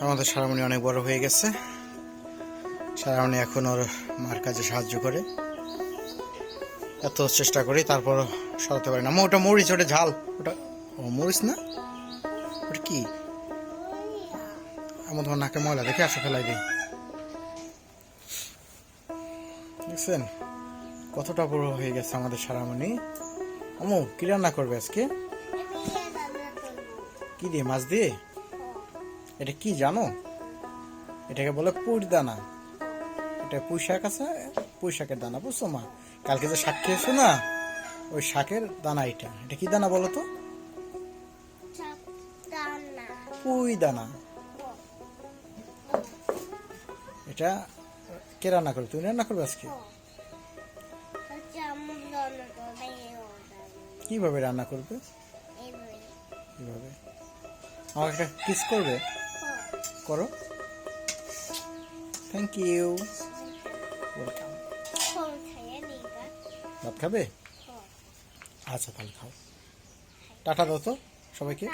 আমাদের সারামণি অনেক বড় হয়ে গেছে। সারামণি এখন ওর মার কাজে সাহায্য করে। এত চেষ্টা করি তারপর সরাতে পারি না। ওটা মরিচ, ওটা ঝাল। ওটা ও, মরিচ না? ওটা কি? আমার তোমার নাকে ময়লা দেখে আসো ফেলাই দিই। দেখছেন? কতটা বড় হয়ে গেছে আমাদের সারামণি। আমু কি রান্না করবে আজকে? কি দিয়ে, মাছ দিয়ে? এটা কি জানো? এটাকে বলে পুঁই দানা এটা পুঁই শাক আছে পুঁই শাকের দানা বুঝছ মা? কালকে যে শাক খেয়েছো না ওই শাকের দানা এটা। এটা কি দানা বলো তো? পুঁই দানা এটা কে রান্না করবে? তুমি রান্না করবে আজকে? কীভাবে রান্না করবে? কীভাবে আমাকে একটা কিস করবে? করো। থ্যাংক ইউ ওয়েলকাম ভাত খাবে? আচ্ছা তাহলে খাও। টাটা দাও তো সবাইকে।